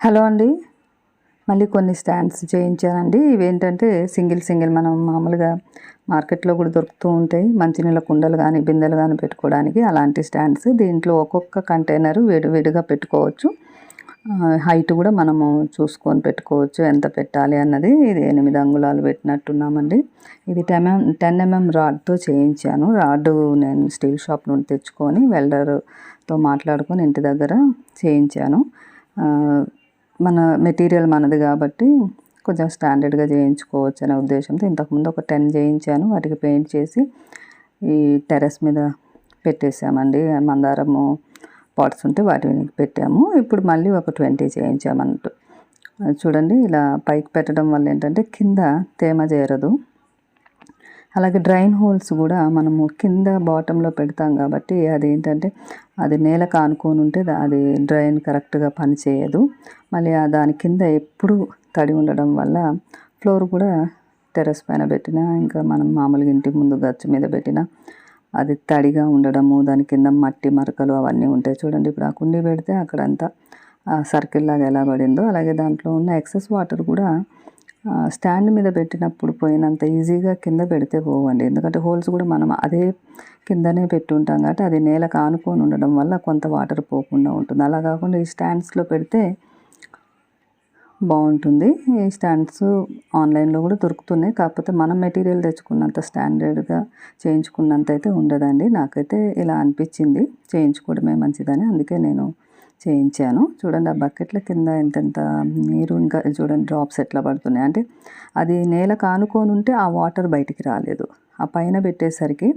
Hello అండి. మళ్ళీ కొన్ని స్టాండ్స్ చేయించానండి. ఇవేంటంటే సింగిల్ సింగిల్ మనం మామూలుగా మార్కెట్లో కూడా దొరుకుతూ ఉంటాయి. మంచినీళ్ళ కుండలు కానీ బిందెలు కానీ పెట్టుకోవడానికి అలాంటి స్టాండ్స్. దీంట్లో ఒక్కొక్క కంటైనర్ విడివిడిగా పెట్టుకోవచ్చు. హైట్ కూడా మనము చూసుకొని పెట్టుకోవచ్చు. ఎంత పెట్టాలి అన్నది ఇది ఎనిమిది అంగుళాలు పెట్టినట్టున్నామండి. ఇది టెన్ టెన్ ఎంఎం రాడ్తో చేయించాను. రాడ్ నేను స్టీల్ షాప్ నుండి తెచ్చుకొని వెల్డర్తో మాట్లాడుకొని ఇంటి దగ్గర చేయించాను. మన మెటీరియల్ మనది కాబట్టి కొంచెం స్టాండర్డ్గా చేయించుకోవచ్చు అనే ఉద్దేశంతో ఇంతకుముందు ఒక టెన్ చేయించాను. వాటికి పెయింట్ చేసి ఈ టెర్రస్ మీద పెట్టేసామండి మందారము పాట్స్ ఉంటే వాటిని పెట్టాము. ఇప్పుడు మళ్ళీ ఒక ట్వంటీ చేయించామన్నట్టు. చూడండి ఇలా పైకి పెట్టడం వల్ల ఏంటంటే కింద తేమ చేరదు. అలాగే డ్రైన్ హోల్స్ కూడా మనము కింద బాటంలో పెడతాం కాబట్టి అది ఏంటంటే అది నేల కానుకొని ఉంటే అది డ్రైన్ కరెక్ట్గా పనిచేయదు. మళ్ళీ దాని కింద ఎప్పుడు తడి ఉండడం వల్ల ఫ్లోర్ కూడా టెర్రస్ పైన పెట్టినా ఇంకా మనం మామూలుగా ఇంటి ముందు గచ్చు మీద పెట్టినా అది తడిగా ఉండడము దాని కింద మట్టి మరకలు అవన్నీ ఉంటాయి చూడండి. ఇప్పుడు ఆ కుండీ పెడితే అక్కడంతా సర్కిల్ లాగా ఎలా పడిందో అలాగే దాంట్లో ఉన్న ఎక్సెస్ వాటర్ కూడా స్టాండ్ మీద పెట్టినప్పుడు పోయినంత ఈజీగా కింద పెడితే పోవండి. ఎందుకంటే హోల్స్ కూడా మనం అదే కిందనే పెట్టుంటాం కాబట్టి అది నేలకు ఆనుకొని ఉండడం వల్ల కొంత వాటర్ పోకుండా ఉంటుంది. అలా కాకుండా ఈ స్టాండ్స్లో పెడితే బాగుంటుంది. ఈ స్టాండ్స్ ఆన్లైన్లో కూడా దొరుకుతున్నాయి. కాకపోతే మనం మెటీరియల్ తెచ్చుకున్నంత స్టాండర్డ్గా చేయించుకున్నంత అయితే ఉండదండి. నాకైతే ఇలా అనిపించింది. చేయించుకోవడమే మంచిదని అందుకే నేను చేయించాను. చూడండి ఆ బకెట్ల కింద ఎంతెంత నీరు ఇంకా చూడండి డ్రాప్స్ ఎట్లా పడుతున్నాయి. అంటే అది నేల కానుకొని ఉంటే ఆ వాటర్ బయటికి రాలేదు. ఆ పైన పెట్టేసరికి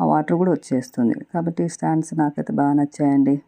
ఆ వాటర్ కూడా వచ్చేస్తుంది. కాబట్టి స్టాండ్స్ నాకైతే బాగా నచ్చాయండి.